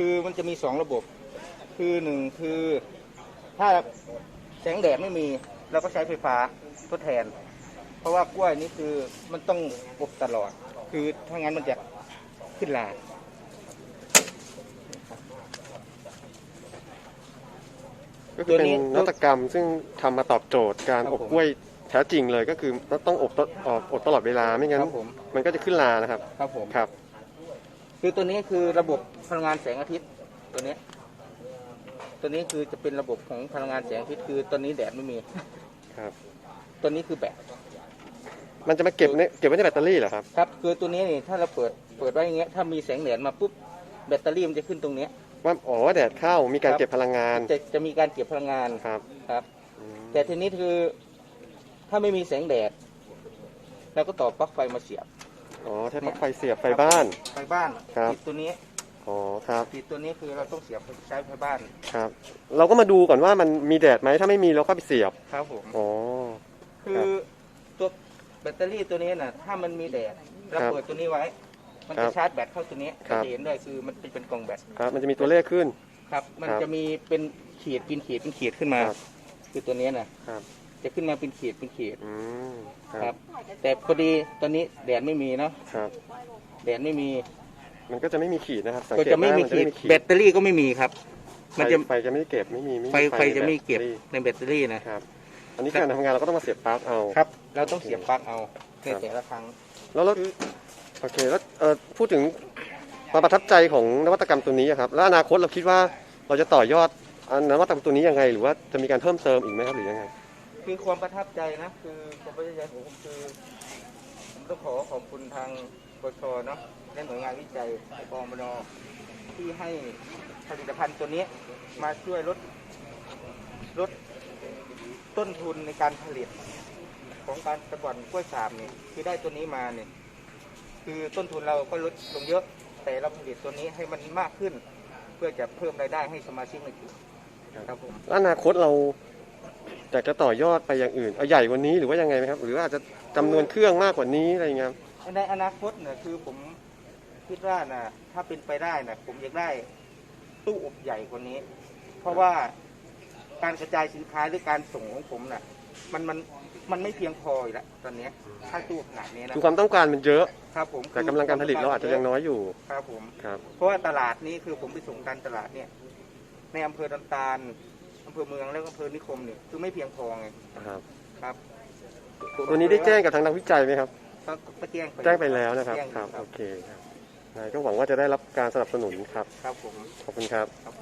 คือมันจะมีสองระบบ คือหนึ่งคือถ้าแสงแดดไม่มีเราก็ใช้ไฟฟ้าทดแทน เพราะว่ากล้วยนี่คือมันต้องอบตลอด คือถ้างั้นมันจะขึ้นลาก็คือตัวเป็นนี้นวัตกรรมซึ่งทำมาตอบโจทย์การครับอบผมกล้วยแท้จริงเลยก็คือต้องอบตอบอบตลอดเวลาไม่งั้นครับผมมันก็จะขึ้นลานะครับ ครับผมครับ คือตัวนี้คือระบบพลังงานแสงอาทิตย์ตัวนี้ ตัวนี้คือจะเป็นระบบของพลังงานแสงอาทิตย์คือตัวนี้แดดไม่มี ครับ ตัวนี้คือแบตมันจะมาเก็บในเก็บไว้ในแบตเตอรี่เหรอครับ ครับ คือตัวนี้นี่ถ้าเราเปิดเปิดไว้อย่างเงี้ยถ้ามีแสงแดดมาปุ๊บแบตเตอรี่มันจะขึ้นตรงเนี้ยว่าอ๋อแดดเข้ามีการครับเก็บพลังงานจะจะมีการเก็บพลังงานครับครับอืมแต่ทีนี้คือถ้าไม่มีแสงแดดเราก็ต่อปลั๊กไฟมาเสียบ อ๋อใช้ปลั๊กไฟเสียบไฟบ้าน ไฟบ้านครับ ติดตัวนี้อ๋อครับติดตัวนี้คือเราต้องเสียบใช้ไฟบ้านครับ เราก็มาดูก่อนว่ามันมีแดดไหมถ้าไม่มีเราก็ไปเสียบครับผม อ๋อ คือตัวแบตเตอรี่ตัวนี้นะถ้ามันมีแดดเราครับเปิดตัวนี้ไว้ มันครัจะบชาร์จแบตเข้าตัวนี้ครับจะเห็นได้คือมันเป็นกล่องแบตครับ มันจะมีตัวเลขขึ้น ครับ มันครับจะมีเป็นขีดเป็นขีดเป็นขีดขึ้นมา ครับ คือตัวนี้นะครับ จะขึ้นมาเป็นขีดเป็นขีดอืมคครัรับ บ แต่พอดีตอนนี้แดดไม่มีเนาะครับ แดดไม่มีมันก็จะไม่มีขีดนะครับ สังก็เกตจะไม่ว่ามีมันจะขีไม่ดมีขีดแบตเตอรี่ก็ไม่มีครับ มันจะไฟไฟจะไม่เก็บไม่มีไม่ไฟมีไฟจะไม่เก็บในแบตตอรี่ในแบตเตอรี่นะ ครับ อันนี้การทำงานเราก็ต้องมาเสียบปลั๊กเอา ครับ เราต้องเสียบปลั๊กเอาในครับ แต่ละครั้ง แล้วแล้วโอเคแล้วเออพูดถึงความประทับใจของนวัตกรรมตัวนี้อะครับ แล้วอนาคตเราคิดว่าเราจะต่อยอดอันนวัตกรรมตัวนี้ยังไง หรือว่าจะมีการเพิ่มเติมอีกไหมครับหรือยังไง คือความประทับใจนะ คือความประทับใจของผมคือผมต้องขอขอบคุณทางปชเนาะและหน่วยงานวิจัยกองบนที่ให้ผลิตภัณฑ์ตัวนี้มาช่วยลดลดต้นทุนในการผลิต ของการตะก่อนกล้วยฉาบเนี่ยคือได้ตัวนี้มาเนี่ยคือต้นทุนเราก็ลดลงเยอะ แต่เราผลิตตัวนี้ให้มันมากขึ้น เพื่อจะเพิ่มรายได้ให้สมาชิกในกลุ่มครับผม แล้วอนาคตเรา อยากจะต่อยอดไปอย่างอื่นเอาใหญ่กว่านี้หรือว่ายังไงไหมครับ หรือว่าอาจจะจำนวนเครื่องมากกว่านี้อะไรอย่างเงี้ยในอนาคตเนี่ยคือผมคิดว่านะถ้าเป็นไปได้นะผมอยากได้ตู้อบใหญ่กว่านี้ เพราะว่าการกระจายสินค้าหรือการส่งของผมน่ะ มันมันมันไม่เพียงพออยู่แล้วตอนเนี้ยถ้าตู้ขนาดนี้นะคือความต้องการมันเยอะ ครับผมแต่กำลังการผลิตเราอาจจะยังน้อยอยู่ครับผม ครับ เพราะว่าตลาดนี้คือผมไปส่งการตลาดเนี่ย ในอำเภอดอนตาล อำเภอเมืองและอำเภอนิคมเนี่ยคือไม่เพียงพอไงครับครับตัวนี้ได้แจ้งกับทางนักวิจัยไหมครับก็ก็แจ้งไปแจ้งไปแล้วนะครับแจ้งครับครัโอบเคครับนายก็หวังว่าจะได้รับการสนับสนุนครับครับผมขอบคุณครับครับ